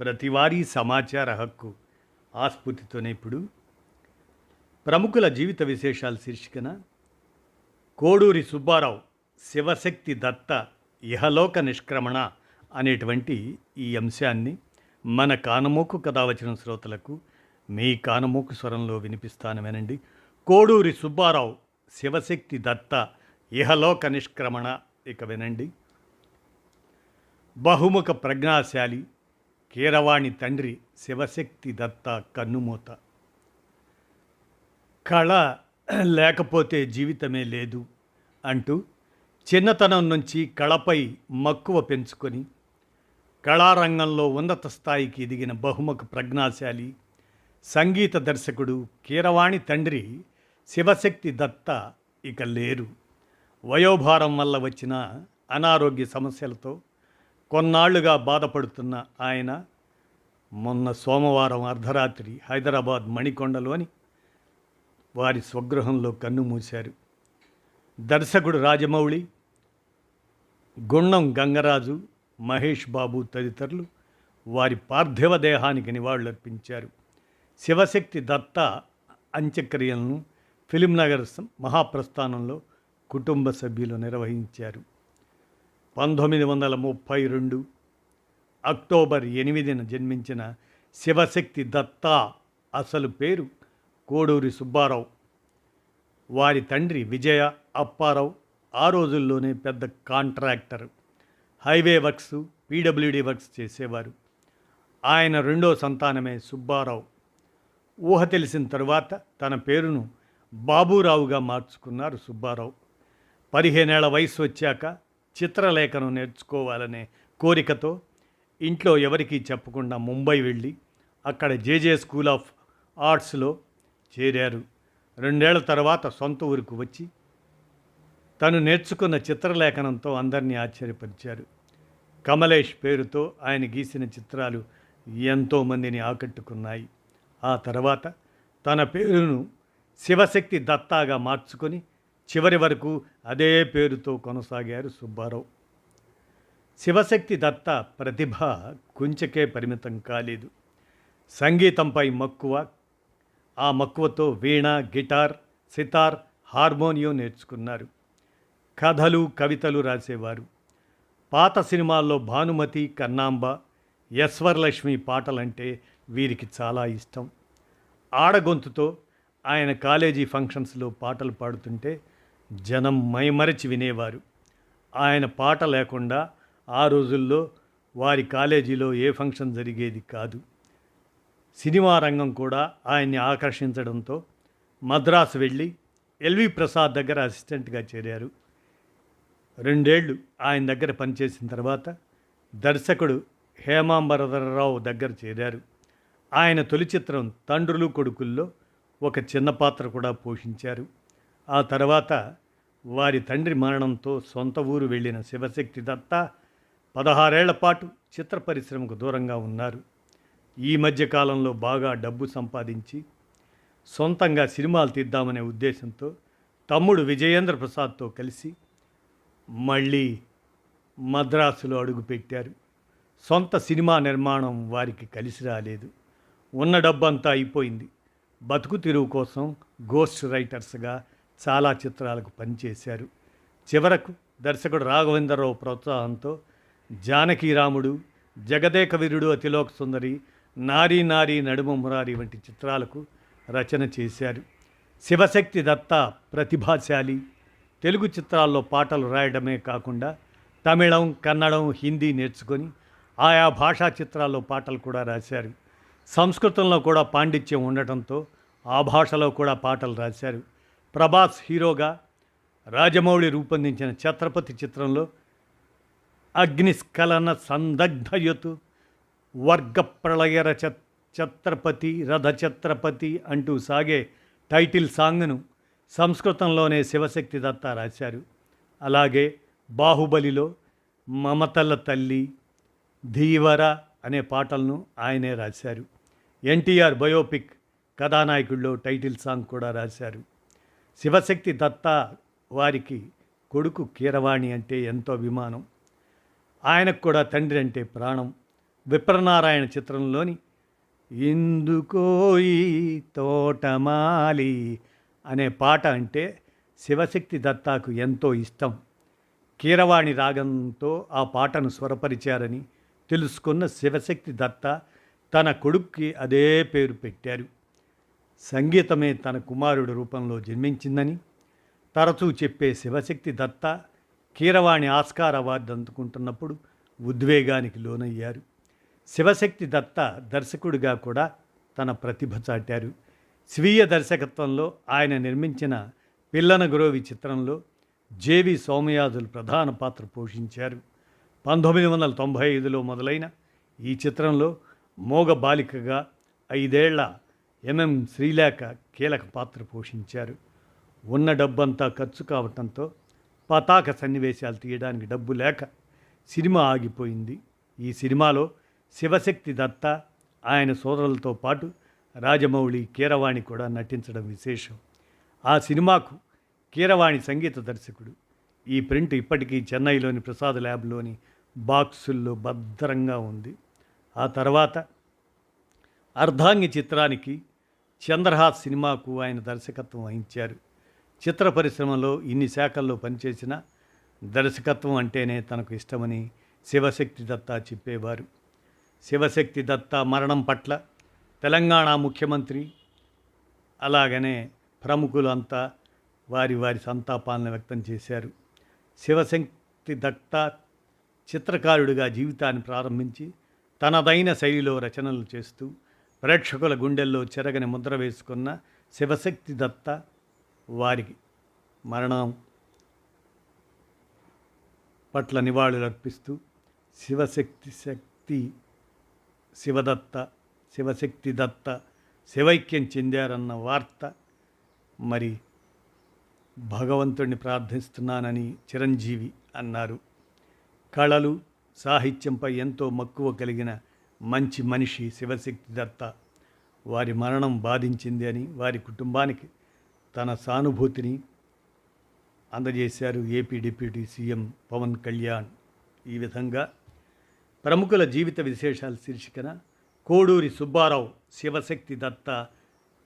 ప్రతివారీ సమాచార హక్కు ఆస్ఫూర్తితోనే ఇప్పుడు. ప్రముఖుల జీవిత విశేషాల శీర్షికన కోడూరి సుబ్బారావు శివశక్తి దత్త ఇహలోక నిష్క్రమణ అనేటువంటి ఈ అంశాన్ని మన కానమోకు కథ వచ్చిన శ్రోతలకు మీ కానమోకు స్వరంలో వినిపిస్తాను వినండి కోడూరి సుబ్బారావు శివశక్తి దత్త ఇహలోక నిష్క్రమణ ఇక వినండి. బహుముఖ ప్రజ్ఞాశాలి కీరవాణి తండ్రి శివశక్తి దత్త కన్నుమూత. కళ లేకపోతే జీవితమే లేదు అంటూ చిన్నతనం నుంచి కళపై మక్కువ పెంచుకొని కళారంగంలో ఉన్నత స్థాయికి ఎదిగిన బహుముఖ ప్రజ్ఞాశాలి సంగీత దర్శకుడు కీరవాణి తండ్రి శివశక్తి దత్త ఇక లేరు. వయోభారం వల్ల వచ్చిన అనారోగ్య సమస్యలతో కొన్నాళ్ళుగా బాధపడుతున్న ఆయన మొన్న సోమవారం అర్ధరాత్రి హైదరాబాద్ మణికొండలోని వారి స్వగృహంలో కన్ను మూశారు. దర్శకుడు రాజమౌళి గుండం గంగరాజు మహేష్ బాబు తదితరులు వారి పార్థివ దేహానికి నివాళులర్పించారు. శివశక్తి దత్త అంత్యక్రియలను ఫిలింనగర్ మహాప్రస్థానంలో కుటుంబ సభ్యులు నిర్వహించారు. పంతొమ్మిది వందల ముప్పై రెండు అక్టోబర్ ఎనిమిదిన జన్మించిన శివశక్తి దత్తా అసలు పేరు కోడూరి సుబ్బారావు. వారి తండ్రి విజయ అప్పారావు ఆ రోజుల్లోనే పెద్ద contractor highway works PWD works చేసేవారు. ఆయన రెండో సంతానమే సుబ్బారావు. ఊహ తెలిసిన తరువాత తన పేరును బాబురావుగా మార్చుకున్నారు సుబ్బారావు. పదిహేనేళ్ళ వయసు వచ్చాక చిత్రలేఖనం నేర్చుకోవాలనే కోరికతో ఇంట్లో ఎవరికీ చెప్పకుండా ముంబై వెళ్ళి అక్కడ జేజే స్కూల్ ఆఫ్ ఆర్ట్స్లో చేరారు. రెండేళ్ళ తర్వాత సొంత ఊరికి వచ్చి తను నేర్చుకున్న చిత్రలేఖనంతో అందరినీ ఆశ్చర్యపరిచారు. కమలేష్ పేరుతో ఆయన గీసిన చిత్రాలు ఎంతోమందిని ఆకట్టుకున్నాయి. ఆ తర్వాత తన పేరును శివశక్తి దత్తాగా మార్చుకొని చివరి వరకు అదే పేరుతో కొనసాగారు సుబ్బారావు. శివశక్తి దత్త ప్రతిభ కుంచకే పరిమితం కాలేదు. సంగీతంపై మక్కువ ఆ మక్కువతో వీణ గిటార్ సితార్ హార్మోనియం నేర్చుకున్నారు. కథలు కవితలు రాసేవారు. పాత సినిమాల్లో భానుమతి కన్నాంబ యశ్వర్లక్ష్మి పాటలంటే వీరికి చాలా ఇష్టం. ఆడగొంతుతో ఆయన కాలేజీ ఫంక్షన్స్లో పాటలు పాడుతుంటే జనం మైమరచి వినేవారు. ఆయన పాట లేకుండా ఆ రోజుల్లో వారి కాలేజీలో ఏ ఫంక్షన్ జరిగేది కాదు. సినిమా రంగం కూడా ఆయన్ని ఆకర్షించడంతో మద్రాసు వెళ్ళి ఎల్వి ప్రసాద్ దగ్గర అసిస్టెంట్గా చేరారు. రెండేళ్ళు ఆయన దగ్గర పనిచేసిన తర్వాత దర్శకుడు హేమాంబరధరరావు దగ్గర చేరారు. ఆయన తొలి చిత్రం తండ్రులు కొడుకుల్లో ఒక చిన్న పాత్ర కూడా పోషించారు. ఆ తర్వాత వారి తండ్రి మరణంతో సొంత ఊరు వెళ్ళిన శివశక్తి దత్త పదహారేళ్ళ పాటు చిత్ర పరిశ్రమకు దూరంగా ఉన్నారు. ఈ మధ్యకాలంలో బాగా డబ్బు సంపాదించి సొంతంగా సినిమాలు తీద్దామనే ఉద్దేశంతో తమ్ముడు విజయేంద్ర ప్రసాద్తో కలిసి మళ్ళీ మద్రాసులో అడుగుపెట్టారు సొంత సినిమా నిర్మాణం వారికి కలిసి రాలేదు. ఉన్న డబ్బంతా అయిపోయింది. బతుకు తిరుగు కోసం గోస్ట్ రైటర్స్గా చాలా చిత్రాలకు పనిచేశారు. చివరకు దర్శకుడు రాఘవేంద్రరావు ప్రోత్సాహంతో జానకీరాముడు జగదేక వీరుడు అతిలోక సుందరి నారీ నారీ నడుమ మురారి వంటి చిత్రాలకు రచన చేశారు. శివశక్తి దత్త ప్రతిభాశాలి. తెలుగు చిత్రాల్లో పాటలు రాయడమే కాకుండా తమిళం కన్నడం హిందీ నేర్చుకొని ఆయా భాషా చిత్రాల్లో పాటలు కూడా రాశారు. సంస్కృతంలో కూడా పాండిత్యం ఉండటంతో ఆ భాషలో కూడా పాటలు రాశారు. ప్రభాస్ హీరోగా రాజమౌళి రూపొందించిన ఛత్రపతి చిత్రంలో అగ్నిస్ఖలన సందగ్ధయతు వర్గ ప్రళయర ఛత్రపతి రథ ఛత్రపతి అంటూ సాగే టైటిల్ సాంగ్ను సంస్కృతంలోనే శివశక్తి దత్త రాశారు. అలాగే బాహుబలిలో మమతల తల్లి ధీవర అనే పాటలను ఆయనే రాశారు. ఎన్టీఆర్ బయోపిక్ కథానాయకుల్లో టైటిల్ సాంగ్ కూడా రాశారు. శివశక్తి దత్త వారికి కొడుకు కీరవాణి అంటే ఎంతో అభిమానం. ఆయనకు కూడా తండ్రి అంటే ప్రాణం. విప్రనారాయణ చిత్రంలోని ఇందుకోయి తోటమాలి అనే పాట అంటే శివశక్తి దత్తాకు ఎంతో ఇష్టం. కీరవాణి రాగంతో ఆ పాటను స్వరపరిచారని తెలుసుకున్న శివశక్తి దత్త తన కొడుక్కి అదే పేరు పెట్టారు. సంగీతమే తన కుమారుడి రూపంలో జన్మించిందని తరచూ చెప్పే శివశక్తి దత్త కీరవాణి ఆస్కార్ అవార్డు అందుకుంటున్నప్పుడు ఉద్వేగానికి లోనయ్యారు. శివశక్తి దత్త దర్శకుడిగా కూడా తన ప్రతిభ చాటారు. స్వీయ దర్శకత్వంలో ఆయన నిర్మించిన పిల్లన గురోవి చిత్రంలో జేవి సోమయాజులు ప్రధాన పాత్ర పోషించారు. పంతొమ్మిది వందల తొంభై ఐదులో మొదలైన ఈ చిత్రంలో మోగ బాలికగా ఐదేళ్ళ ఎంఎం శ్రీలేఖ కీలక పాత్ర పోషించారు. ఉన్న డబ్బంతా ఖర్చు కావటంతో పతాక సన్నివేశాలు తీయడానికి డబ్బు లేక సినిమా ఆగిపోయింది. ఈ సినిమాలో శివశక్తి దత్త ఆయన సోదరులతో పాటు రాజమౌళి కీరవాణి కూడా నటించడం విశేషం. ఆ సినిమాకు కీరవాణి సంగీత దర్శకుడు. ఈ ప్రింట్ ఇప్పటికీ చెన్నైలోని ప్రసాద్ ల్యాబ్లోని బాక్సుల్లో భద్రంగా ఉంది. ఆ తర్వాత అర్ధాంగి చిత్రానికి చంద్రహాస్ సినిమాకు ఆయన దర్శకత్వం వహించారు. చిత్ర పరిశ్రమలో ఇన్ని శాఖల్లో పనిచేసిన దర్శకత్వం అంటేనే తనకు ఇష్టమని శివశక్తి దత్తా చెప్పేవారు. శివశక్తి దత్తా మరణం పట్ల తెలంగాణ ముఖ్యమంత్రి అలాగనే ప్రముఖులు అంతా వారి వారి సంతాపాలను వ్యక్తం చేశారు. శివశక్తి దత్త చిత్రకారుడిగా జీవితాన్ని ప్రారంభించి తనదైన శైలిలో రచనలు చేస్తూ ప్రేక్షకుల గుండెల్లో చెరగని ముద్ర వేసుకున్న శివశక్తి దత్త వారికి మరణం పట్ల నివాళులర్పిస్తూ శివశక్తి శక్తి శివదత్త శివశక్తి దత్త శివైక్యం చెందారన్న వార్త మరి భగవంతుడిని ప్రార్థిస్తున్నానని చిరంజీవి అన్నారు. కళలు సాహిత్యంపై ఎంతో మక్కువ కలిగిన మంచి మనిషి శివశక్తి దత్త. వారి మరణం బాధించింది అని వారి కుటుంబానికి తన సానుభూతిని అందజేశారు AP deputy CM Pawan Kalyan. ఈ విధంగా ప్రముఖుల జీవిత విశేషాల శీర్షికన కోడూరి సుబ్బారావు శివశక్తి దత్త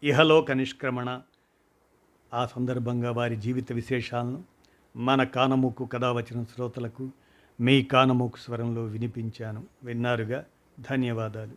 ఇహలోక నిష్క్రమణ. ఆ సందర్భంగా వారి జీవిత విశేషాలను మన కానమూకు కథ వచ్చిన శ్రోతలకు మీ కానమూకు స్వరంలో వినిపించాను. విన్నారుగా ధన్యవాదాలు